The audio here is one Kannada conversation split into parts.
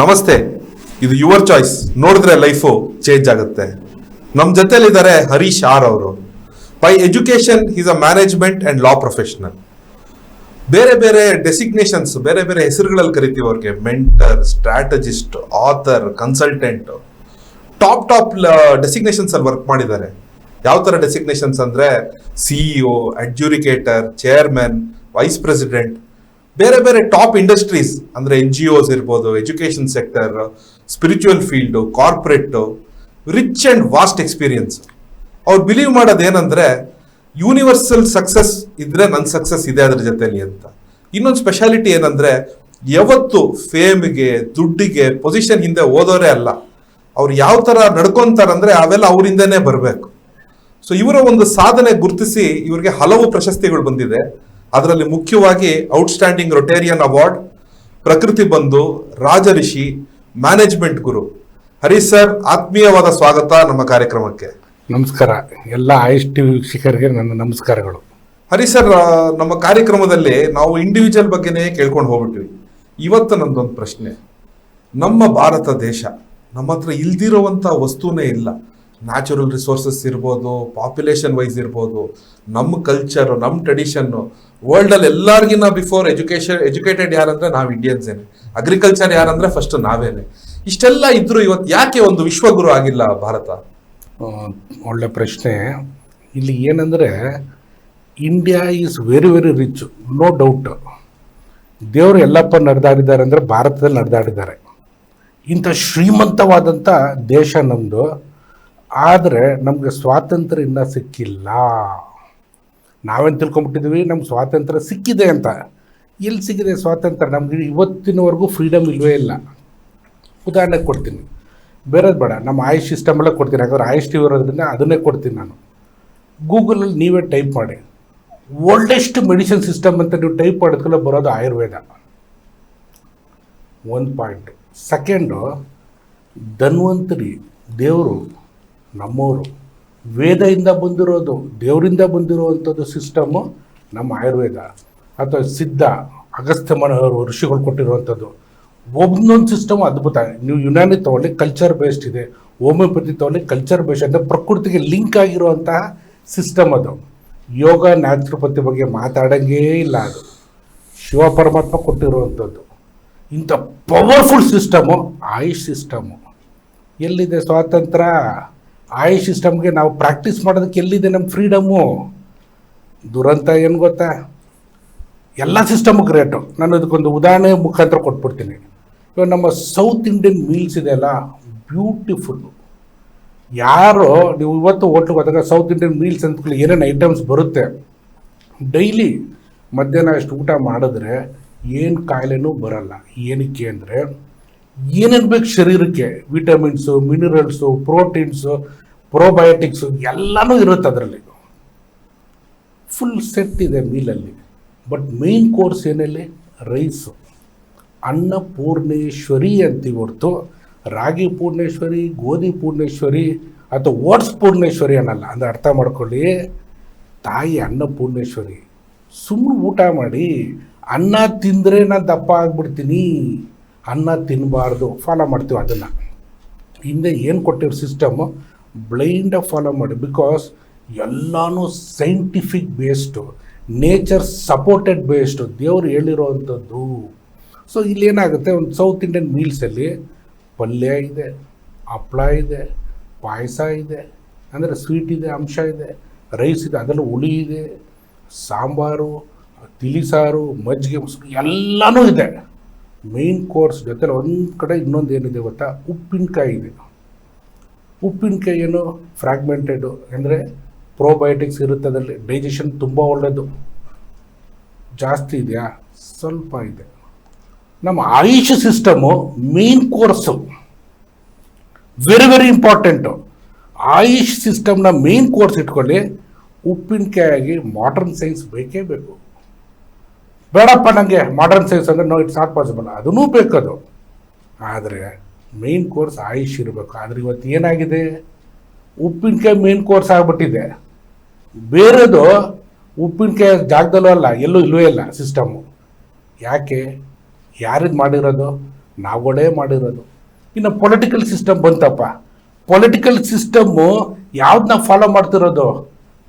ನಮಸ್ತೆ, ಇದು ಯುವರ್ ಚಾಯ್ಸ್ ನೋಡಿದ್ರೆ ಲೈಫು ಚೇಂಜ್ ಆಗುತ್ತೆ. ನಮ್ಮ ಜೊತೆಲಿದ್ದಾರೆ ಹರೀಶ್ ಆರ್ ಅವರು. By education is a management and law professional ಬೇರೆ ಬೇರೆ ಡೆಸಿಗ್ನೇಷನ್ಸ್ ಬೇರೆ ಬೇರೆ ಹೆಸರುಗಳಲ್ಲಿ ಕರಿತೀವಿ ಅವ್ರಿಗೆ. Mentor strategist author consultant top top designations ಅಲ್ಲಿ ವರ್ಕ್ ಮಾಡಿದ್ದಾರೆ. ಯಾವ ಥರ ಡೆಸಿಗ್ನೇಷನ್ಸ್ ಅಂದರೆ CEO adjudicator chairman vice president ಬೇರೆ ಬೇರೆ ಟಾಪ್ ಇಂಡಸ್ಟ್ರೀಸ್ ಅಂದ್ರೆ ಎನ್ ಜಿ ಓಸ್ ಇರ್ಬೋದು education sector spiritual field corporate rich and vast experience ಅವ್ರು ಬಿಲೀವ್ ಮಾಡೋದು ಏನಂದ್ರೆ ಯೂನಿವರ್ಸಲ್ ಸಕ್ಸಸ್ ಇದ್ರೆ ನನ್ನ ಸಕ್ಸಸ್ ಇದೆ ಅದ್ರ ಜೊತೆಲಿ ಅಂತ. ಇನ್ನೊಂದು ಸ್ಪೆಷಾಲಿಟಿ ಏನಂದ್ರೆ, ಯಾವತ್ತು ಫೇಮ್ಗೆ ದುಡ್ಡಿಗೆ ಪೊಸಿಷನ್ ಹಿಂದೆ ಓದೋರೇ ಅಲ್ಲ. ಅವ್ರು ಯಾವ ತರ ನಡ್ಕೊಂತಾರಂದ್ರೆ, ಅವೆಲ್ಲ ಅವರಿಂದನೇ ಬರಬೇಕು. ಸೊ ಇವರ ಒಂದು ಸಾಧನೆ ಗುರುತಿಸಿ, ಇವರಿಗೆ ಹಲವು ಪ್ರಶಸ್ತಿಗಳು ಬಂದಿದೆ. ಅದರಲ್ಲಿ ಮುಖ್ಯವಾಗಿ ಔಟ್ಸ್ಟ್ಯಾಂಡಿಂಗ್ ರೊಟೇರಿಯನ್ ಅವಾರ್ಡ್ ಪ್ರಕೃತಿ ಬಂಧು ರಾಜಋಷಿ ಮ್ಯಾನೇಜ್ಮೆಂಟ್ ಗುರು. ಹರಿ ಸರ್ ಆತ್ಮೀಯವಾದ ಸ್ವಾಗತ ನಮ್ಮ ಕಾರ್ಯಕ್ರಮಕ್ಕೆ. ನಮಸ್ಕಾರ. ಎಲ್ಲ ಆಯುಷ್ ಟಿ ವೀಕ್ಷಕರಿಗೆ ನನ್ನ ನಮಸ್ಕಾರಗಳು. ಹರಿ ಸರ್ ನಮ್ಮ ಕಾರ್ಯಕ್ರಮದಲ್ಲಿ ನಾವು ಇಂಡಿವಿಜುವಲ್ ಬಗ್ಗೆನೇ ಕೇಳ್ಕೊಂಡು ಹೋಗ್ಬಿಟ್ವಿ. ಇವತ್ತು ನಂದೊಂದು ಪ್ರಶ್ನೆ. ನಮ್ಮ ಭಾರತ ದೇಶ ನಮ್ಮ ಹತ್ರ ಇಲ್ದಿರೋವಂಥ ವಸ್ತುನೇ ಇಲ್ಲ. ನ್ಯಾಚುರಲ್ ರಿಸೋರ್ಸಸ್ ಇರ್ಬೋದು ಪಾಪ್ಯುಲೇಷನ್ ವೈಸ್ ಇರ್ಬೋದು ನಮ್ಮ ಕಲ್ಚರು ನಮ್ಮ ಟ್ರೆಡಿಷನ್ನು ವರ್ಲ್ಡಲ್ಲಿ ಎಲ್ಲರಿಗಿನ್ನ ಬಿಫೋರ್ ಎಜುಕೇಶನ್ ಎಜುಕೇಟೆಡ್ ಯಾರಂದ್ರೆ ನಾವು ಇಂಡಿಯನ್ಸೇನೆ ಅಗ್ರಿಕಲ್ಚರ್ ಯಾರಂದ್ರೆ ಫಸ್ಟ್ ನಾವೇನೆ. ಇಷ್ಟೆಲ್ಲ ಇದ್ದರೂ ಇವತ್ತು ಯಾಕೆ ಒಂದು ವಿಶ್ವಗುರು ಆಗಿಲ್ಲ ಭಾರತ? ಒಳ್ಳೆ ಪ್ರಶ್ನೆ. ಇಲ್ಲಿ ಏನಂದರೆ India is very very rich no doubt ದೇವರು ಎಲ್ಲಪ್ಪ ನಡೆದಾಡಿದ್ದಾರೆ ಅಂದರೆ ಭಾರತದಲ್ಲಿ ನಡೆದಾಡಿದ್ದಾರೆ. ಇಂಥ ಶ್ರೀಮಂತವಾದಂಥ ದೇಶ ನಮ್ಮದು ಆದರೆ ನಮಗೆ ಸ್ವಾತಂತ್ರ್ಯ ಇನ್ನೂ ಸಿಕ್ಕಿಲ್ಲ. ನಾವೇನು ತಿಳ್ಕೊಂಬಿಟ್ಟಿದ್ವಿ? ನಮ್ಗೆ ಸ್ವಾತಂತ್ರ್ಯ ಸಿಕ್ಕಿದೆ ಅಂತ. ಎಲ್ಲಿ ಸಿಕ್ಕಿದೆ ಸ್ವಾತಂತ್ರ್ಯ? ನಮಗೆ ಇವತ್ತಿನವರೆಗೂ ಫ್ರೀಡಮ್ ಇಲ್ಲವೇ ಇಲ್ಲ. ಉದಾಹರಣೆ ಕೊಡ್ತೀನಿ. ಬೇರೆದು ಬೇಡ. ನಮ್ಮ ಆಯುಷ್ ಸಿಸ್ಟಮೆಲ್ಲ ಕೊಡ್ತೀನಿ. ಯಾಕಂದ್ರೆ ಆಯುಷ್ ಟಿ ಇರೋದ್ರಿಂದ ಅದನ್ನೇ ಕೊಡ್ತೀನಿ ನಾನು. ಗೂಗಲಲ್ಲಿ ನೀವೇ ಟೈಪ್ ಮಾಡಿ. ಓಲ್ಡೆಸ್ಟ್ ಮೆಡಿಸಿನ್ ಸಿಸ್ಟಮ್ ಅಂತ ನೀವು ಟೈಪ್ ಮಾಡೋದಕ್ಕೆಲ್ಲ ಬರೋದು ಆಯುರ್ವೇದ. ಒಂದು ಪಾಯಿಂಟ್ ಸೆಕೆಂಡು ಧನ್ವಂತರಿ ದೇವರು ನಮ್ಮವರು. ವೇದದಿಂದ ಬಂದಿರೋದು, ದೇವರಿಂದ ಬಂದಿರುವಂಥದ್ದು ಸಿಸ್ಟಮು ನಮ್ಮ ಆಯುರ್ವೇದ. ಅಥವಾ ಸಿದ್ಧ, ಅಗಸ್ತ್ಯ ಮನೋಹರು ಋಷಿಗಳು ಕೊಟ್ಟಿರುವಂಥದ್ದು. ಒಬ್ಬನೊಂದು ಸಿಸ್ಟಮ್ ಅದ್ಭುತ. ನೀವು ಯುನಾನಿ ತೊಗೊಳ್ಳಿ ಕಲ್ಚರ್ ಬೇಸ್ಡ್ ಇದೆ. ಹೋಮಿಯೋಪತಿ ತಗೊಳ್ಳಿ ಕಲ್ಚರ್ ಬೇಸ್ಡ್ ಅಂದರೆ ಪ್ರಕೃತಿಗೆ ಲಿಂಕ್ ಆಗಿರುವಂತಹ ಸಿಸ್ಟಮ್ ಅದು. ಯೋಗ, ನ್ಯಾಚುರೋಪತಿ ಬಗ್ಗೆ ಮಾತಾಡಂಗೇ ಇಲ್ಲ ಅದು. ಶಿವ ಪರಮಾತ್ಮ ಕೊಟ್ಟಿರುವಂಥದ್ದು. ಇಂಥ ಪವರ್ಫುಲ್ ಸಿಸ್ಟಮು ಆಯುಷ್ ಸಿಸ್ಟಮು ಎಲ್ಲಿದೆ ಸ್ವಾತಂತ್ರ್ಯ? ಆಯುಷ್ ಸಿಸ್ಟಮ್ಗೆ ನಾವು ಪ್ರಾಕ್ಟೀಸ್ ಮಾಡೋದಕ್ಕೆ ಎಲ್ಲಿದೆ ನಮ್ಮ ಫ್ರೀಡಮ್ಮು? ದುರಂತ ಏನು ಗೊತ್ತಾ? ಎಲ್ಲ ಸಿಸ್ಟಮ್ ಗ್ರೇಟು. ನಾನು ಅದಕ್ಕೊಂದು ಉದಾಹರಣೆ ಮುಖಾಂತರ ಕೊಟ್ಬಿಡ್ತೀನಿ. ಇವಾಗ ನಮ್ಮ ಸೌತ್ ಇಂಡಿಯನ್ ಮೀಲ್ಸ್ ಇದೆಯಲ್ಲ ಬ್ಯೂಟಿಫುಲ್ಲು ಯಾರು, ನೀವು ಇವತ್ತು ಹೋಟ್ಲಿಗೆ ಹೋದಾಗ ಸೌತ್ ಇಂಡಿಯನ್ ಮೀಲ್ಸ್ ಅಂತ ಏನೇನು ಐಟಮ್ಸ್ ಬರುತ್ತೆ? ಡೈಲಿ ಮಧ್ಯಾಹ್ನ ಅಷ್ಟು ಊಟ ಮಾಡಿದ್ರೆ ಏನು ಕಾಯಿಲೆನೂ ಬರಲ್ಲ. ಏನಕ್ಕೆ ಅಂದರೆ ಏನೇನು ಬೇಕು ಶರೀರಕ್ಕೆ ವಿಟಮಿನ್ಸು, ಮಿನರಲ್ಸು, ಪ್ರೋಟೀನ್ಸು, ಪ್ರೋಬಯೋಟಿಕ್ಸು ಎಲ್ಲನೂ ಇರುತ್ತೆ ಅದರಲ್ಲಿ. ಫುಲ್ ಸೆಟ್ ಇದೆ ಮೀಲಲ್ಲಿ. ಬಟ್ ಮೇನ್ ಕೋರ್ಸ್ ಏನಲ್ಲಿ? ರೈಸು. ಅನ್ನಪೂರ್ಣೇಶ್ವರಿ ಅಂತೀವಿ ಹೊರತು. ರಾಗಿ ಪೂರ್ಣೇಶ್ವರಿ, ಗೋಧಿ ಪೂರ್ಣೇಶ್ವರಿ ಅಥವಾ ಓಟ್ಸ್ ಪೂರ್ಣೇಶ್ವರಿ ಅನ್ನಲ್ಲ. ಅಂದರೆ ಅರ್ಥ ಮಾಡ್ಕೊಳ್ಳಿ. ತಾಯಿ ಅನ್ನಪೂರ್ಣೇಶ್ವರಿ ಸುಮ್ಮನೆ ಊಟ ಮಾಡಿ ಅನ್ನ ತಿಂದರೆ ನಾನು ದಪ್ಪ ಆಗ್ಬಿಡ್ತೀನಿ. ಅನ್ನ ತಿನ್ನಬಾರ್ದು ಫಾಲೋ ಮಾಡ್ತೀವಿ ಅದನ್ನು. ಹಿಂದೆ ಏನು ಕೊಟ್ಟಿರೋ ಸಿಸ್ಟಮು ಬ್ಲೈಂಡಾಗಿ ಫಾಲೋ ಮಾಡಿ ಬಿಕಾಸ್ ಎಲ್ಲನೂ scientific based nature supported based ದೇವರು ಹೇಳಿರೋವಂಥದ್ದು ಸೊ ಇಲ್ಲಿ ಏನಾಗುತ್ತೆ? ಒಂದು ಸೌತ್ ಇಂಡಿಯನ್ ಮೀಲ್ಸಲ್ಲಿ ಪಲ್ಯ ಇದೆ, ಹಪ್ಳ ಇದೆ, ಪಾಯಸ ಇದೆ, ಅಂದರೆ ಸ್ವೀಟ್ ಇದೆ, ಅಂಶ ಇದೆ ರೈಸ್ ಇದೆ, ಅದರಲ್ಲೂ ಹುಳಿ ಇದೆ, ಸಾಂಬಾರು ತಿಳಿಸಾರು ಮಜ್ಜಿಗೆ ಮೊಸರು ಎಲ್ಲನೂ ಇದೆ. ಮೇನ್ ಕೋರ್ಸ್ ಜೊತೆಲಿ ಒಂದು ಕಡೆ ಇನ್ನೊಂದು ಏನಿದೆ ಗೊತ್ತಾ? ಉಪ್ಪಿನಕಾಯಿ ಇದೆ. ಉಪ್ಪಿನಕಾಯಿ ಏನು ಫ್ರಾಗ್ಮೆಂಟೆಡು ಅಂದರೆ ಪ್ರೋಬಯೋಟಿಕ್ಸ್ ಇರುತ್ತೆ ಅದರಲ್ಲಿ. ಡೈಜೆಷನ್ ತುಂಬ ಒಳ್ಳೆಯದು ಜಾಸ್ತಿ ಇದೆಯಾ? ಸ್ವಲ್ಪ ಇದೆ. ನಮ್ಮ Ayush system main course very very important Ayush ಸಿಸ್ಟಮ್ನ ಮೇನ್ ಕೋರ್ಸ್ ಇಟ್ಕೊಳ್ಳಿ ಉಪ್ಪಿನಕಾಯಿ ಮಾಡರ್ನ್ ಸೈನ್ಸ್ ಬೇಕೇ ಬೇಕು. ಬೇಡಪ್ಪ ನನಗೆ ಮಾಡರ್ನ್ ಸೈನ್ಸ್ ಅಂದರೆ ನೋ ಇಟ್ಸ್ ನಾಟ್ ಪಾಸಿಬಲ್ ಅದನ್ನೂ ಬೇಕದು. ಆದರೆ ಮೇನ್ ಕೋರ್ಸ್ ಆಯುಷ್ ಇರಬೇಕು. ಆದರೆ ಇವತ್ತು ಏನಾಗಿದೆ? ಉಪ್ಪಿನಕಾಯಿ ಮೇನ್ ಕೋರ್ಸ್ ಆಗಿಬಿಟ್ಟಿದೆ. ಬೇರೆದು ಉಪ್ಪಿನಕಾಯಿ ಜಾಗದಲ್ಲೂ ಅಲ್ಲ, ಎಲ್ಲೂ ಇಲ್ಲವೇ ಇಲ್ಲ ಸಿಸ್ಟಮು ಯಾಕೆ? ಯಾರಿದು ಮಾಡಿರೋದು? ನಾವುಗಳೇ ಮಾಡಿರೋದು. ಇನ್ನು ಪೊಲಿಟಿಕಲ್ ಸಿಸ್ಟಮ್ ಬಂತಪ್ಪ. ಪೊಲಿಟಿಕಲ್ ಸಿಸ್ಟಮ್ಮು ಯಾವ್ದನ್ನ ಫಾಲೋ ಮಾಡ್ತಿರೋದು?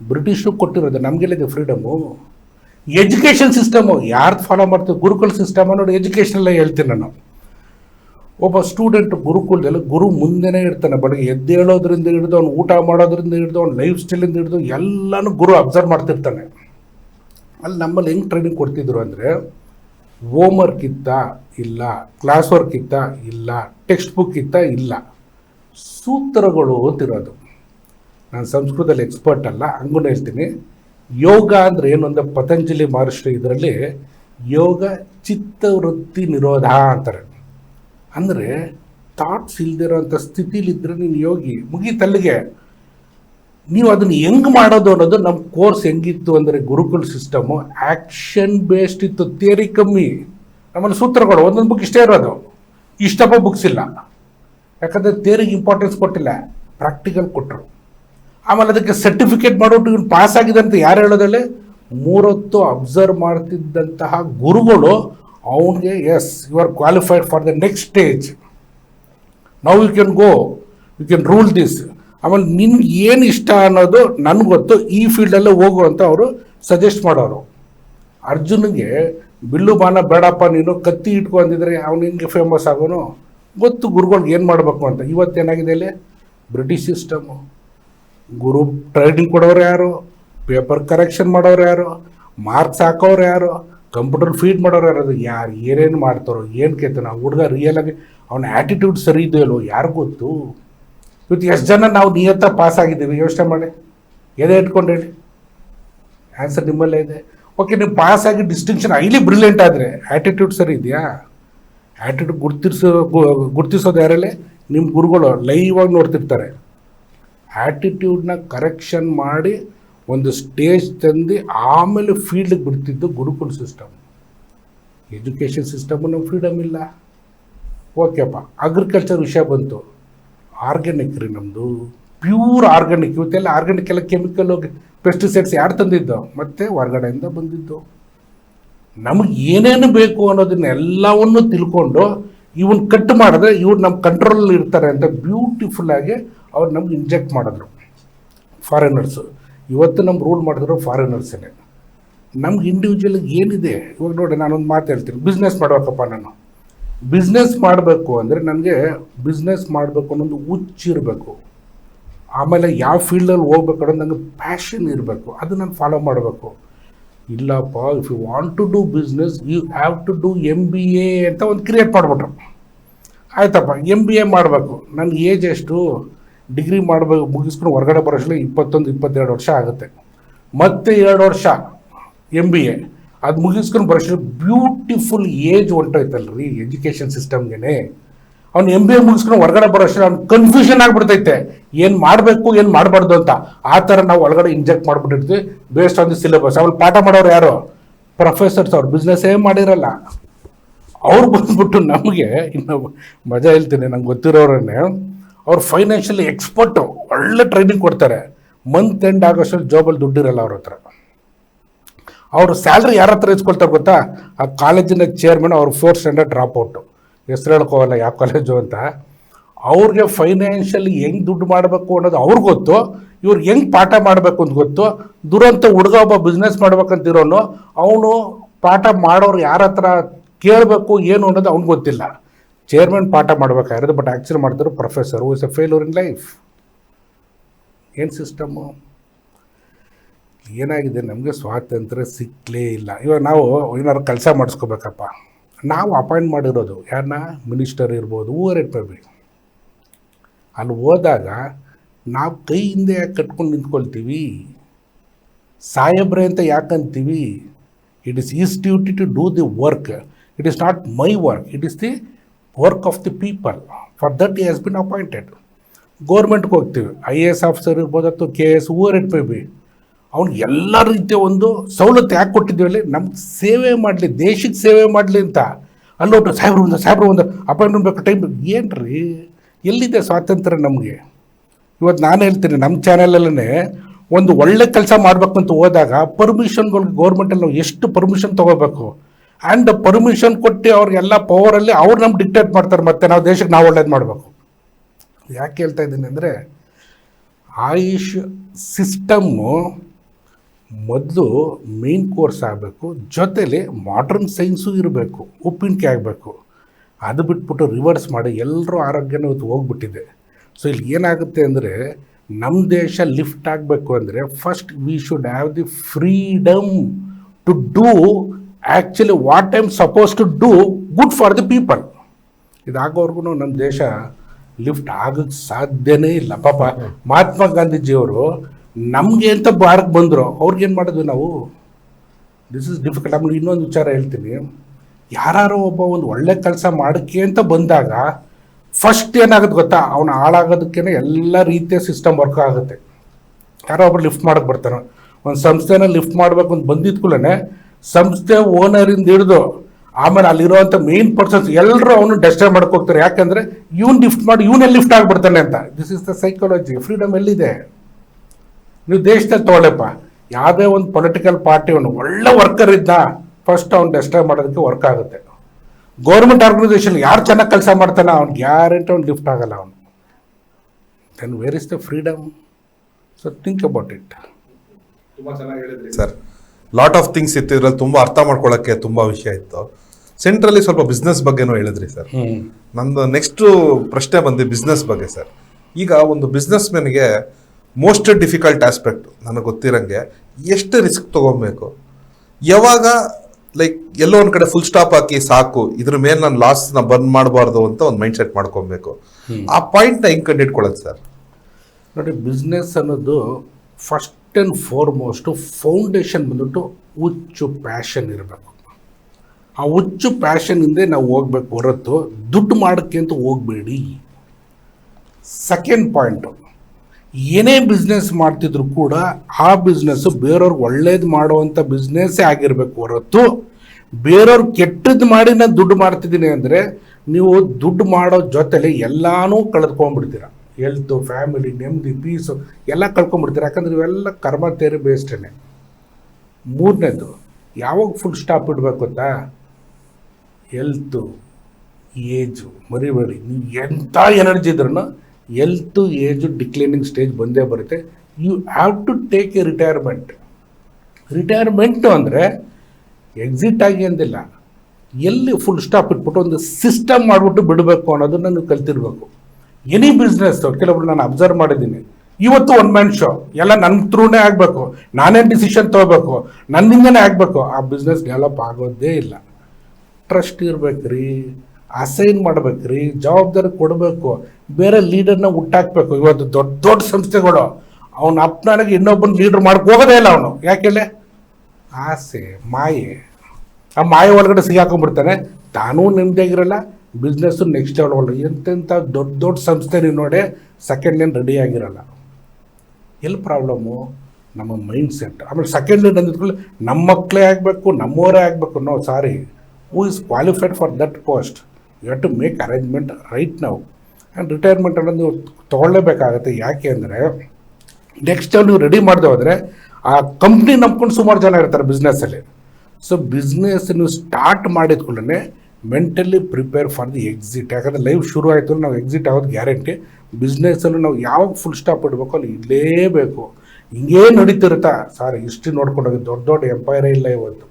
ಬ್ರಿಟಿಷರು ಕೊಟ್ಟಿರೋದು. ನಮಗೆಲ್ಲಿದೆ ಫ್ರೀಡಮು ಎಜುಕೇಷನ್ ಸಿಸ್ಟಮು, ಯಾರ್ದು ಫಾಲೋ ಮಾಡ್ತೀವಿ? ಗುರುಕುಲ ಸಿಸ್ಟಮ್ ನೋಡಿ ಎಜುಕೇಷನಲ್ಲೇ ಹೇಳ್ತೀನಿ ನಾನು. ಒಬ್ಬ ಸ್ಟೂಡೆಂಟ್ ಗುರುಕುಲದಲ್ಲಿ ಗುರು ಮುಂದೆನೇ ಇರ್ತಾನೆ. ಬೆಳಗ್ಗೆ ಎದ್ದೇಳೋದ್ರಿಂದ ಹಿಡಿದು ಅವ್ನು ಊಟ ಮಾಡೋದ್ರಿಂದ ಹಿಡಿದು ಅವ್ನು ಲೈಫ್ ಸ್ಟೈಲಿಂದ ಹಿಡಿದು ಎಲ್ಲನೂ ಗುರು ಅಬ್ಸರ್ವ್ ಮಾಡ್ತಿರ್ತಾನೆ. ಅಲ್ಲಿ ನಮ್ಮಲ್ಲಿ ಹೆಂಗೆ ಟ್ರೈನಿಂಗ್ ಕೊಡ್ತಿದ್ರು ಅಂದರೆ ಹೋಮ್ ವರ್ಕ್ ಇತ್ತ? ಇಲ್ಲ. ಕ್ಲಾಸ್ ವರ್ಕ್ ಇತ್ತ? ಇಲ್ಲ. ಟೆಕ್ಸ್ಟ್ ಬುಕ್ ಇತ್ತ? ಇಲ್ಲ. ಸೂತ್ರಗಳು ಅಂತಿರೋದು ನಾನು ಸಂಸ್ಕೃತದಲ್ಲಿ ಎಕ್ಸ್ಪರ್ಟ್ ಅಲ್ಲ, ಹಂಗೂ ಹೇಳ್ತೀನಿ. ಯೋಗ ಅಂದ್ರೆ ಏನು ಅಂದರೆ ಪತಂಜಲಿ ಮಹರ್ಷಿ ಇದರಲ್ಲಿ ಯೋಗ ಚಿತ್ತವೃತ್ತಿ ನಿರೋಧ ಅಂತಾರೆ. ಅಂದರೆ ಥಾಟ್ಸ್ ಇಲ್ದಿರೋಂಥ ಸ್ಥಿತಿಲಿದ್ದರೆ ನೀನು ಯೋಗಿ ಮುಗೀತಲ್ಲಿಗೆ ನೀವು ಅದನ್ನು ಹೆಂಗೆ ಮಾಡೋದು ಅನ್ನೋದು ನಮ್ಮ ಕೋರ್ಸ್ ಹೆಂಗಿತ್ತು ಅಂದರೆ ಗುರುಕುಲ್ ಸಿಸ್ಟಮು ಆ್ಯಕ್ಷನ್ ಬೇಸ್ಡ್ ಇತ್ತು ಥಿಯರಿ ಕಮ್ಮಿ. ನಮ್ಮಲ್ಲಿ ಸೂತ್ರಗಳು, ಒಂದೊಂದು ಬುಕ್ ಇಷ್ಟೇ ಇರೋದು. ಇಷ್ಟಪ್ಪ ಬುಕ್ಸ್ ಇಲ್ಲ. ಯಾಕಂದರೆ ಥಿಯರಿಗೆ ಇಂಪಾರ್ಟೆನ್ಸ್ ಕೊಟ್ಟಿಲ್ಲ ಪ್ರಾಕ್ಟಿಕಲ್ ಕೊಟ್ಟರು ಆಮೇಲೆ ಅದಕ್ಕೆ ಸರ್ಟಿಫಿಕೇಟ್ ಮಾಡೋಟು ಇವ್ನು ಪಾಸ್ ಆಗಿದೆ ಅಂತ ಯಾರು ಹೇಳೋದಲ್ಲ? ಮೂರೊತ್ತು ಅಬ್ಸರ್ವ್ ಮಾಡ್ತಿದ್ದಂತಹ ಗುರುಗಳು ಅವನಿಗೆ yes you are qualified for the next stage now you can go you can rule this ಆಮೇಲೆ ನಿನ್ಗೆ ಏನು ಇಷ್ಟ ಅನ್ನೋದು ನನಗೆ ಗೊತ್ತು. ಈ ಫೀಲ್ಡಲ್ಲೇ ಹೋಗು ಅಂತ ಅವರು ಸಜೆಸ್ಟ್ ಮಾಡೋರು. ಅರ್ಜುನಿಗೆ, ಬಿಲ್ಲು ಬಾಣ ಬೇಡಪ್ಪ, ನೀನು ಕತ್ತಿ ಇಟ್ಕೊ ಅಂದಿದ್ರೆ ಅವ್ನು ಹಿಂಗೆ ಫೇಮಸ್ ಆಗೋನು? ಗೊತ್ತು ಗುರುಗಳ್ಗೆ ಏನು ಮಾಡಬೇಕು ಅಂತ. ಇವತ್ತೇನಾಗಿದೆ ಅಲ್ಲಿ? ಬ್ರಿಟಿಷ್ ಸಿಸ್ಟಮು ಗುರು ಟ್ರೈನಿಂಗ್ ಕೊಡೋರು ಯಾರು? ಪೇಪರ್ ಕರೆಕ್ಷನ್ ಮಾಡೋರು ಯಾರು? ಮಾರ್ಕ್ಸ್ ಹಾಕೋರು ಯಾರು? ಕಂಪ್ಯೂಟರ್ ಫೀಡ್ ಮಾಡೋರು ಯಾರು? ಯಾರು, ಏನೇನು ಮಾಡ್ತಾರೋ, ಏನು ಕೇಳ್ತಾನೆ ಆ ಹುಡುಗ ರಿಯಲ್ ಆಗಿ ಅವನ ಆ್ಯಟಿಟ್ಯೂಡ್ ಸರಿ ಇದೆಯಲ್ಲೋ ಯಾರು ಗೊತ್ತು? ಇವತ್ತು ಎಷ್ಟು ಜನ ನಾವು ನಿಯತ್ತ ಪಾಸ್ ಆಗಿದ್ದೀವಿ? ಯೋಚನೆ ಮಾಡಿ. ಎದೆ ಇಟ್ಕೊಂಡು ಹೇಳಿ. ಆನ್ಸರ್ ನಿಮ್ಮಲ್ಲೇ ಇದೆ. ಓಕೆ ನೀವು ಪಾಸ್ ಆಗಿ ಡಿಸ್ಟಿಂಕ್ಷನ್ ಐಲಿ ಬ್ರಿಲಿಯಂಟ್ ಆದರೆ ಆ್ಯಟಿಟ್ಯೂಡ್ ಸರಿ ಇದೆಯಾ? ಆ್ಯಟಿಟ್ಯೂಡ್ ಗುರ್ತಿಸೋ ಗುರ್ತಿಸೋದು ಯಾರಲ್ಲೇ? ನಿಮ್ಮ ಗುರುಗಳು ಲೈವ್ ಆಗಿ ನೋಡ್ತಿರ್ತಾರೆ. ಆ್ಯಟಿಟ್ಯೂಡ್ನ ಕರೆಕ್ಷನ್ ಮಾಡಿ ಒಂದು ಸ್ಟೇಜ್ ತಂದು ಆಮೇಲೆ ಫೀಲ್ಡ್ಗೆ ಬಿಡ್ತಿದ್ದು ಗುರುಕುಲ್ ಸಿಸ್ಟಮ್ ಎಜುಕೇಷನ್ ಸಿಸ್ಟಮು ನಮ್ಮ ಫ್ರೀಡಮ್ ಇಲ್ಲ. ಓಕೆಪ್ಪ ಅಗ್ರಿಕಲ್ಚರ್ ವಿಷಯ ಬಂತು. ಆರ್ಗ್ಯಾನಿಕ್ ರೀ ನಮ್ಮದು ಪ್ಯೂರ್ ಆರ್ಗ್ಯಾನಿಕ್ ಇವತ್ತೆಲ್ಲ ಆರ್ಗ್ಯಾನಿಕ್ ಎಲ್ಲ ಕೆಮಿಕಲ್ ಪೆಸ್ಟಿಸೈಡ್ಸ್ ಯಾರು ತಂದಿದ್ದು? ಮತ್ತೆ ಹೊರಗಡೆಯಿಂದ ಬಂದಿದ್ದು. ನಮಗೆ ಏನೇನು ಬೇಕು ಅನ್ನೋದನ್ನ ಎಲ್ಲವನ್ನು ತಿಳ್ಕೊಂಡು, ಇವನ್ ಕಟ್ ಮಾಡಿದ್ರೆ ಇವ್ರು ನಮ್ಮ ಕಂಟ್ರೋಲಲ್ಲಿ ಇರ್ತಾರೆ ಅಂತ ಬ್ಯೂಟಿಫುಲ್ ಆಗಿ ಅವ್ರು ನಮ್ಗೆ ಇಂಜೆಕ್ಟ್ ಮಾಡಿದ್ರು. ಫಾರಿನರ್ಸು ಇವತ್ತು ನಮ್ಮ ರೂಲ್ ಮಾಡಿದ್ರು ಫಾರಿನರ್ಸೇ ನಮ್ಗೆ ಇಂಡಿವಿಜುವಲ್ ಏನಿದೆ? ಇವಾಗ ನೋಡಿ, ನಾನೊಂದು ಮಾತು ಹೇಳ್ತೀನಿ. ಬಿಸ್ನೆಸ್ ಮಾಡಬೇಕಪ್ಪ ನಾನು. ಬಿಸ್ನೆಸ್ ಮಾಡಬೇಕು ಅಂದರೆ ನನಗೆ ಬಿಸ್ನೆಸ್ ಮಾಡಬೇಕು ಅನ್ನೋದು ಹುಚ್ಚಿರಬೇಕು ಆಮೇಲೆ ಯಾವ ಫೀಲ್ಡಲ್ಲಿ ಹೋಗ್ಬೇಕು ಅನ್ನೋದು ನನಗೆ ಪ್ಯಾಷನ್ ಇರಬೇಕು. ಅದು ನಾನು ಫಾಲೋ ಮಾಡಬೇಕು. ಇಲ್ಲಪ್ಪ if you want to do business you have to do M B A ಅಂತ ಒಂದು ಕ್ರಿಯೇಟ್ ಮಾಡಿಬಿಟ್ರು. ಆಯ್ತಪ್ಪ ಎಂ ಬಿ ಎ ಮಾಡಬೇಕು. ನನ್ನ ಏಜ್ ಎಷ್ಟು? ಡಿಗ್ರಿ ಮಾಡಬೇಕು, ಮುಗಿಸ್ಕೊಂಡು ಹೊರಗಡೆ ಬರೋಷ್ಟು ಇಪ್ಪತ್ತೊಂದು, ಇಪ್ಪತ್ತೆರಡು ವರ್ಷ ಆಗುತ್ತೆ. ಮತ್ತೆ ಎರಡು ವರ್ಷ ಎಂ ಬಿ ಎ ಅದು ಮುಗಿಸ್ಕೊಂಡು ಬರೋಷ್ಟು ಬ್ಯೂಟಿಫುಲ್ ಏಜ್ ಹೊಂಟೋಯ್ತಲ್ರಿ ಎಜುಕೇಷನ್ ಸಿಸ್ಟಮ್ಗೆ ಅವ್ನು ಎಂ ಬಿ ಎ ಮುಗಿಸ್ಕೊಂಡು ಹೊರಗಡೆ ಬರೋಷ್ಟು ಅವ್ನು ಕನ್ಫ್ಯೂಷನ್ ಆಗಿಬಿಡ್ತೈತೆ. ಏನು ಮಾಡಬೇಕು, ಏನು ಮಾಡಬಾರ್ದು ಅಂತ. ಆ ಥರ ನಾವು ಒಳಗಡೆ ಇಂಜೆಕ್ಟ್ ಮಾಡಿಬಿಟ್ಟಿರ್ತೀವಿ. ಬೇಸ್ಡ್ ಆನ್ ದಿ ಸಿಲೆಬಸ್ ಅವ್ರು ಪಾಠ ಮಾಡೋರು ಯಾರು? ಪ್ರೊಫೆಸರ್ಸ್ ಅವ್ರು. ಬಿಸ್ನೆಸ್ಸೇ ಮಾಡಿರಲ್ಲ. ಅವ್ರು ಬಂದ್ಬಿಟ್ಟು ನಮಗೆ ಇನ್ನು ಮಜಾ ಹೇಳ್ತೀನಿ, ನಂಗೆ ಗೊತ್ತಿರೋರನ್ನೇ. ಅವ್ರು ಫೈನಾನ್ಷಿಯಲಿ ಎಕ್ಸ್ಪರ್ಟು ಒಳ್ಳೆ ಟ್ರೈನಿಂಗ್ ಕೊಡ್ತಾರೆ. ಮಂತ್ ಎಂಡ್ ಆಗೋಷ್ಟರಲ್ಲಿ ಜಾಬಲ್ಲಿ ದುಡ್ಡಿರಲ್ಲ ಅವ್ರ ಹತ್ರ. ಅವರು ಸ್ಯಾಲ್ರಿ ಯಾರ ಹತ್ರ ಇಸ್ಕೊಳ್ತಾರೆ ಗೊತ್ತಾ? ಆ ಕಾಲೇಜಿನ ಚೇರ್ಮನ್ ಅವ್ರ ಫೋರ್ತ್ ಸ್ಟ್ಯಾಂಡರ್ಡ್ ಡ್ರಾಪ್ ಔಟು ಹೆಸ್ರು ಹೇಳ್ಕೋವಲ್ಲ ಯಾವ ಕಾಲೇಜು ಅಂತ. ಅವ್ರಿಗೆ ಫೈನಾನ್ಷಿಯಲಿ ಹೆಂಗೆ ದುಡ್ಡು ಮಾಡಬೇಕು ಅನ್ನೋದು ಅವ್ರಿಗೆ ಗೊತ್ತು. ಇವ್ರು ಹೆಂಗೆ ಪಾಠ ಮಾಡಬೇಕು ಅಂತ ಗೊತ್ತು. ದುರಂತ ಹುಡುಗ ಒಬ್ಬ ಬಿಸ್ನೆಸ್ ಮಾಡ್ಬೇಕಂತಿರೋನು ಅವನು ಪಾಠ ಮಾಡೋರು ಯಾರ ಹತ್ರ ಕೇಳಬೇಕು, ಏನು ಅನ್ನೋದು ಅವ್ನಿಗೆ ಗೊತ್ತಿಲ್ಲ. ಚೇರ್ಮನ್ ಪಾಠ ಮಾಡಬೇಕಾಗಿರೋದು ಬಟ್ ಆ್ಯಕ್ಚುಲಿ ಮಾಡ್ತಾರೆ professor is a failure in life ಏನು ಸಿಸ್ಟಮ್ಮು ಏನಾಗಿದೆ? ನಮಗೆ ಸ್ವಾತಂತ್ರ್ಯ ಸಿಕ್ಕಲೇ ಇಲ್ಲ. ಇವಾಗ ನಾವು ಏನಾದ್ರು ಕೆಲಸ ಮಾಡಿಸ್ಕೋಬೇಕಪ್ಪ. ನಾವು ಅಪಾಯಿಂಟ್ ಮಾಡಿರೋದು ಯಾರನ್ನ ಮಿನಿಸ್ಟರ್ ಇರ್ಬೋದು ಊರ್ ಮೇ ಅಲ್ಲಿ ಹೋದಾಗ ನಾವು ಕೈ ಹಿಂದೆ ಯಾಕೆ ಕಟ್ಕೊಂಡು ನಿಂತ್ಕೊಳ್ತೀವಿ? ಸಾಹೇಬ್ರೆ ಅಂತ ಯಾಕಂತೀವಿ it is is duty to do the work it is not my work it is the work of the people for that has been appointed ಗೋರ್ಮೆಂಟ್ಗೆ ಹೋಗ್ತೀವಿ. ಐ ಎ ಎಸ್ ಆಫೀಸರ್ ಇರ್ಬೋದು ಅಥವಾ K S or it may be ಅವ್ನಿಗೆ ಎಲ್ಲ ರೀತಿಯ ಒಂದು ಸವಲತ್ತು ಯಾಕೆ ಕೊಟ್ಟಿದ್ದೀವಿ ಅಲ್ಲಿ? ನಮ್ಗೆ ಸೇವೆ ಮಾಡಲಿ, ದೇಶಕ್ಕೆ ಸೇವೆ ಮಾಡಲಿ ಅಂತ. ಅಲ್ಲೊಟ್ಟು ಸಾಹೇಬ್ರು ಒಂದು ಸಾಹೇಬ್ರು ಒಂದು ಅಪಾಯಿಂಟ್ಮೆಂಟ್ ಬೇಕು ಟೈಮ್ ಏನು ರೀ ಎಲ್ಲಿದೆ ಸ್ವಾತಂತ್ರ್ಯ ನಮಗೆ? ಇವತ್ತು ನಾನು ಹೇಳ್ತೀನಿ ನಮ್ಮ ಚಾನಲಲ್ಲೇ ಒಂದು ಒಳ್ಳೆ ಕೆಲಸ ಮಾಡಬೇಕು ಅಂತ ಹೋದಾಗ ಪರ್ಮಿಷನ್ಗಳಿಗೆ ಗೌರ್ಮೆಂಟಲ್ಲಿ ನಾವು ಎಷ್ಟು ಪರ್ಮಿಷನ್ ತೊಗೋಬೇಕು? ಆ್ಯಂಡ್ ಪರ್ಮಿಷನ್ ಕೊಟ್ಟು ಅವ್ರಿಗೆಲ್ಲ ಪವರಲ್ಲಿ ಅವ್ರು ನಮ್ಗೆ ಡಿಕ್ಟೇಟ್ ಮಾಡ್ತಾರೆ ಮತ್ತೆ ನಾವು ದೇಶಕ್ಕೆ ನಾವು ಒಳ್ಳೇದು ಮಾಡಬೇಕು. ಯಾಕೆ ಹೇಳ್ತಾ ಇದ್ದೀನಿ ಅಂದರೆ ಆಯುಷ್ ಸಿಸ್ಟಮ್ಮು ಮೊದಲು ಮೇನ್ ಕೋರ್ಸ್ ಆಗಬೇಕು, ಜೊತೆಲಿ ಮಾಡ್ರನ್ ಸೈನ್ಸು ಇರಬೇಕು ಉಪ್ಪಿನಕಾಯಿ ಆಗಬೇಕು. ಅದು ಬಿಟ್ಬಿಟ್ಟು ರಿವರ್ಸ್ ಮಾಡಿ ಎಲ್ಲರೂ ಆರೋಗ್ಯನೂ ಇವತ್ತು ಹೋಗ್ಬಿಟ್ಟಿದೆ. ಸೊ ಇಲ್ಲಿ ಏನಾಗುತ್ತೆ ಅಂದರೆ ನಮ್ಮ ದೇಶ ಲಿಫ್ಟ್ ಆಗಬೇಕು ಅಂದರೆ first we should have the freedom to do actually what I'm suppose to do good for the people ಇದಾಗೋವರೆಗೂ ನಮ್ಮ ದೇಶ ಲಿಫ್ಟ್ ಆಗೋಕ್ಕೆ ಸಾಧ್ಯನೇ ಇಲ್ಲ. ಪಾಪ ಮಹಾತ್ಮ ಗಾಂಧೀಜಿಯವರು ನಮಗೆ ಅಂತ ಬಾರಕ್ಕೆ ಬಂದರು, ಅವ್ರಿಗೇನು ಮಾಡಿದ್ವಿ ನಾವು? ದಿಸ್ ಇಸ್ ಡಿಫಿಕಲ್ಟ್ ಆಮೇಲೆ ಇನ್ನೊಂದು ವಿಚಾರ ಹೇಳ್ತೀನಿ. ಯಾರು ಒಬ್ಬ ಒಂದು ಒಳ್ಳೆ ಕೆಲಸ ಮಾಡೋಕ್ಕೆ ಅಂತ ಬಂದಾಗ ಫಸ್ಟ್ ಏನಾಗುತ್ತೆ ಗೊತ್ತಾ? ಅವನು ಹಾಳಾಗೋದಕ್ಕೇನೆ ಎಲ್ಲ ರೀತಿಯ ಸಿಸ್ಟಮ್ ವರ್ಕ್ ಆಗುತ್ತೆ. ಯಾರೋ ಒಬ್ಬರು ಲಿಫ್ಟ್ ಮಾಡೋಕ್ಕೆ ಬರ್ತಾನೆ ಒಂದು ಸಂಸ್ಥೆನ ಲಿಫ್ಟ್ ಮಾಡಬೇಕು ಅಂತ ಬಂದಿದ್ದ ಕೂಡಲೇ ಸಂಸ್ಥೆ ಓನರಿಂದ ಹಿಡಿದು ಆಮೇಲೆ ಅಲ್ಲಿರುವಂಥ ಮೇನ್ ಪರ್ಸನ್ಸ್ ಎಲ್ಲರೂ ಅವನು ಡೆಸ್ಟರ್ ಮಾಡ್ಕೋಗ್ತಾರೆ ಯಾಕಂದರೆ ಯಾಕಂದ್ರೆ ಇವ್ನು ಲಿಫ್ಟ್ ಮಾಡಿ ಇವನೇ ಲಿಫ್ಟ್ ಆಗಿಬಿಡ್ತಾನೆ ಅಂತ. This is the psychology freedom ಎಲ್ಲಿದೆ? ನೀವು ದೇಶದಲ್ಲಿ ತೊಗೊಳ್ಳಪ್ಪ. ಯಾವುದೇ ಒಂದು ಪೊಲಿಟಿಕಲ್ ಪಾರ್ಟಿ ಅವನು ಒಳ್ಳೆ ವರ್ಕರ್ ಇದ್ದ ಫಸ್ಟ್ ಅವ್ನು ಡೆಸ್ಟ್ರಾಯ್ ಮಾಡೋದಕ್ಕೆ ವರ್ಕ್ ಆಗುತ್ತೆ. ಗೌರ್ಮೆಂಟ್ ಆರ್ಗನೈಸೇಷನ್ ಯಾರು ಚೆನ್ನಾಗಿ ಕೆಲಸ ಮಾಡ್ತಾನೆ ಅವ್ನು ಗ್ಯಾರಂಟಿ ಅವ್ನು ಲಿಫ್ಟ್ ಆಗಲ್ಲ ಅವನು. Then where is the freedom so think about it ತುಂಬ ಚೆನ್ನಾಗಿ ಹೇಳಿದ್ರಿ. ಸರ್ ಲಾಟ್ ಆಫ್ ಥಿಂಗ್ಸ್ ಇತ್ತು ಇದ್ರಲ್ಲಿ ತುಂಬಾ ಅರ್ಥ ಮಾಡ್ಕೊಳ್ಳೋಕ್ಕೆ ತುಂಬಾ ವಿಷಯ ಇತ್ತು. ಸೆಂಟ್ರಲ್ಲಿ ಸ್ವಲ್ಪ ಬಿಸ್ನೆಸ್ ಬಗ್ಗೆನೂ ಹೇಳಿದ್ರಿ ಸರ್ ನಂದು ನೆಕ್ಸ್ಟ್ ಪ್ರಶ್ನೆ ಬಂದು ಬಿಸ್ನೆಸ್ ಬಗ್ಗೆ ಸರ್ ಈಗ ಒಂದು ಬಿಸ್ನೆಸ್ ಮೆನ್ಗೆ ಮೋಸ್ಟ್ ಡಿಫಿಕಲ್ಟ್ ಆಸ್ಪೆಕ್ಟ್ ನನಗೆ ಗೊತ್ತಿರಂಗೆ ಎಷ್ಟು ರಿಸ್ಕ್ ತಗೋಬೇಕು ಯಾವಾಗ ಲೈಕ್ ಎಲ್ಲೋ ಒಂದು ಕಡೆ ಫುಲ್ ಸ್ಟಾಪ್ ಹಾಕಿ ಸಾಕು ಇದ್ರ ಮೇಲೆ ನಾನು ಲಾಸ್ನ ಬರ್ನ್ ಮಾಡಬಾರ್ದು ಅಂತ ಒಂದು ಮೈಂಡ್ ಸೆಟ್ ಮಾಡ್ಕೊಬೇಕು ಆ ಪಾಯಿಂಟ್ನ ಕಂಡು ಕಂಡಿಡ್ಕೊಳ್ಳೋದು ಸರ್ ನೋಡಿ ಬಿಸ್ನೆಸ್ ಅನ್ನೋದು ಫಸ್ಟ್ ಆ್ಯಂಡ್ ಫಾರ್ಮೋಸ್ಟು ಫೌಂಡೇಶನ್ ಬಂದ್ಬಿಟ್ಟು ಹುಚ್ಚು ಪ್ಯಾಷನ್ ಇರಬೇಕು. ಆ ಹುಚ್ಚು ಪ್ಯಾಷನಿಂದ ನಾವು ಹೋಗ್ಬೇಕು ಹೊರತು ದುಡ್ಡು ಮಾಡೋಕ್ಕೆ ಅಂತ ಹೋಗಬೇಡಿ. ಸೆಕೆಂಡ್ ಪಾಯಿಂಟು, ಏನೇ ಬಿಸ್ನೆಸ್ ಮಾಡ್ತಿದ್ರು ಕೂಡ ಆ ಬಿಸ್ನೆಸ್ಸು ಬೇರೆಯವ್ರಿಗೆ ಒಳ್ಳೇದು ಮಾಡುವಂಥ ಬಿಸ್ನೆಸ್ಸೇ ಆಗಿರಬೇಕು ಹೊರತು ಬೇರೆಯವ್ರು ಕೆಟ್ಟದ್ದು ಮಾಡಿ ನಾನು ದುಡ್ಡು ಮಾಡ್ತಿದ್ದೀನಿ ಅಂದರೆ ನೀವು ದುಡ್ಡು ಮಾಡೋ ಜೊತೆಲಿ ಎಲ್ಲಾನು ಕಳೆದ್ಕೊಂಡ್ಬಿಡ್ತೀರ. ಹೆಲ್ತು ಫ್ಯಾಮಿಲಿ ನೆಮ್ಮದಿ ಪೀಸು ಎಲ್ಲ ಕಳ್ಕೊಂಬಿಡ್ತಾರೆ. ಯಾಕಂದ್ರೆ ಇವೆಲ್ಲ ಕರ್ಮ ತೇರಿ ಬೇಸ್ಟೇ ಮೂರನೇದು, ಯಾವಾಗ ಫುಲ್ ಸ್ಟಾಪ್ ಇಡಬೇಕು ಗೊತ್ತಾ? ಹೆಲ್ತು ಏಜು ಮರಿಬೇಡಿ. ನೀವು ಎಂಥ ಎನರ್ಜಿ ಇದ್ರೂ ಎಲ್ತು ಏಜು ಡಿಕ್ಲೈನಿಂಗ್ ಸ್ಟೇಜ್ ಬಂದೇ ಬರುತ್ತೆ. You have to take a retirement retirement ಅಂದರೆ ಎಕ್ಸಿಟ್ ಆಗಿ ಅಂದಿಲ್ಲ. ಎಲ್ಲಿ ಫುಲ್ ಸ್ಟಾಪ್ ಇಟ್ಬಿಟ್ಟು ಒಂದು ಸಿಸ್ಟಮ್ ಮಾಡಿಬಿಟ್ಟು ಬಿಡಬೇಕು ಅನ್ನೋದನ್ನ ನೀವು ಕಲ್ತಿರ್ಬೇಕು. ಎನಿ ಬಿಸ್ನೆಸ್ ಕೆಲವರು ನಾನು ಅಬ್ಸರ್ವ್ ಮಾಡಿದ್ದೀನಿ. ಇವತ್ತು ಒನ್ ಮ್ಯಾನ್ ಶೋ ಎಲ್ಲ ನನ್ನ ಥ್ರೂನೇ ಆಗಬೇಕು. ನಾನೇ ಡಿಸಿಷನ್ ತಗೋಬೇಕು? ನನ್ನಿಂದನೇ ಆಗಬೇಕು. ಆ ಬಿಸ್ನೆಸ್ ಡೆವಲಪ್ ಆಗೋದೇ ಇಲ್ಲ. ಟ್ರಸ್ಟ್ ಇರ್ಬೇಕ್ರಿ. ಅಸೈನ್ ಮಾಡ್ಬೇಕ್ರಿ. ಜವಾಬ್ದಾರಿ ಕೊಡಬೇಕು. ಬೇರೆ ಲೀಡರ್ನ ಹುಟ್ಟಾಕ್ಬೇಕು. ಇವತ್ತು ದೊಡ್ಡ ದೊಡ್ಡ ಸಂಸ್ಥೆಗಳು. ಅವನ ಅಪ್ಪನಾಗೆ ಇನ್ನೊಬ್ಬನ ಲೀಡರ್ ಮಾಡಕ್ಕೆ ಹೋಗೋದೇ ಇಲ್ಲ ಅವನು. ಯಾಕೆಲೆ ಆಸೆ, ಮಾಯೆ. ಆ ಮಾಯೆ ಒಳಗಡೆ ಸಿಗಾಕೊಂಡ್ಬಿಡ್ತಾನೆ. ತಾನೂ ನೆಮ್ಮದಿಯಾಗಿರಲ್ಲ ಬಿಸ್ನೆಸ್ಸು ನೆಕ್ಸ್ಟ್ ಹೇಳೋಲ್ಲ ಎಂತೆಂಥ ದೊಡ್ಡ ದೊಡ್ಡ ಸಂಸ್ಥೆ ನೀವು ನೋಡಿ ಸೆಕೆಂಡ್ ಲೈನ್ ರೆಡಿ ಆಗಿರಲ್ಲ. ಎಲ್ಲಿ ಪ್ರಾಬ್ಲಮ್ಮು ನಮ್ಮ ಮೈಂಡ್ ಸೆಟ್ ಆಮೇಲೆ ಸೆಕೆಂಡ್ ಲೈನ್ ಅಂದಿದ್ಕೊಳ್ಳಿ ನಮ್ಮ ಮಕ್ಕಳೇ ಆಗಬೇಕು, ನಮ್ಮವರೇ ಆಗಬೇಕು no sorry. Who is qualified for that post you have to make arrangement right ನಾವು ಆ್ಯಂಡ್ ರಿಟೈರ್ಮೆಂಟ್ ಅನ್ನೋದು ನೀವು ತೊಗೊಳ್ಳೇಬೇಕಾಗತ್ತೆ. ಯಾಕೆ ಅಂದರೆ ನೆಕ್ಸ್ಟ್ ನೀವು ರೆಡಿ ಮಾಡಿದೆ ಹೋದರೆ, ಆ ಕಂಪ್ನಿ ನಂಬ್ಕೊಂಡು ಸುಮಾರು ಜನ ಇರ್ತಾರೆ ಬಿಸ್ನೆಸ್ಸಲ್ಲಿ ಸೊ ಬಿಸ್ನೆಸ್ ನೀವು ಸ್ಟಾರ್ಟ್ ಮಾಡಿದ ಕೂಡಲೇ mentally prepare for the exit ಯಾಕಂದರೆ ಲೈವ್ ಶುರು ಆಯಿತು ನಾವು ಎಕ್ಸಿಟ್ ಆಗೋದು ಗ್ಯಾರಂಟಿ ಬಿಸ್ನೆಸ್ಸಲ್ಲಿ ನಾವು ಯಾವಾಗ ಫುಲ್ ಸ್ಟಾಪ್ ಇಡಬೇಕು ಅಲ್ಲಿ ಇರಲೇಬೇಕು ಹಿಂಗೇ ನಡೀತಿರುತ್ತಾ. ಸಾರ್ ಹಿಸ್ಟ್ರಿ ನೋಡ್ಕೊಂಡೋಗಿ ದೊಡ್ಡ ದೊಡ್ಡ ಎಂಪೈರೇ ಇಲ್ಲ ಇವತ್ತು.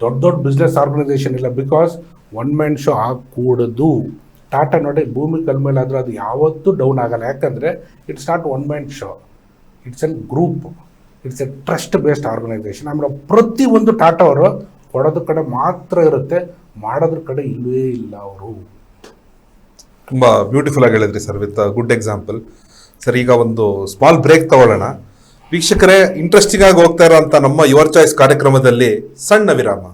ದೊಡ್ಡ ದೊಡ್ಡ ಬಿಸ್ನೆಸ್ ಆರ್ಗನೈಸೇಷನ್ ಇಲ್ಲ. ಬಿಕಾಸ್ ಒನ್ ಮ್ಯಾನ್ ಶೋ ಆಗಕೂಡದು. ಟಾಟಾ ನೋಡಿ ಭೂಮಿ ಕಲ್ ಮೇಲೆ ಆದರೂ ಅದು ಯಾವತ್ತೂ ಡೌನ್ ಆಗಲ್ಲ. ಯಾಕಂದರೆ it's not one man show it's an group it's a trust based organisation ಆಮೇಲೆ ಪ್ರತಿಯೊಂದು ಟಾಟಾ ಅವರು ಕೊಡೋದ್ರ ಕಡೆ ಮಾತ್ರ ಇರುತ್ತೆ, ಮಾಡೋದ್ರ ಕಡೆ ಇಲ್ಲವೇ ಇಲ್ಲ ಅವರು. ತುಂಬ ಬ್ಯೂಟಿಫುಲ್ ಆಗಿ ಹೇಳಿದ್ರಿ sir with good example sir ಈಗ ಒಂದು ಸ್ಮಾಲ್ ಬ್ರೇಕ್ ತಗೊಳ್ಳೋಣ. ವೀಕ್ಷಕರೇ ಇಂಟ್ರೆಸ್ಟಿಂಗ್ ಆಗಿ ಹೋಗ್ತಾ ಇರೋಂಥ ನಮ್ಮ ಯುವರ್ ಚಾಯ್ಸ್ ಕಾರ್ಯಕ್ರಮದಲ್ಲಿ ಸಣ್ಣ ವಿರಾಮ.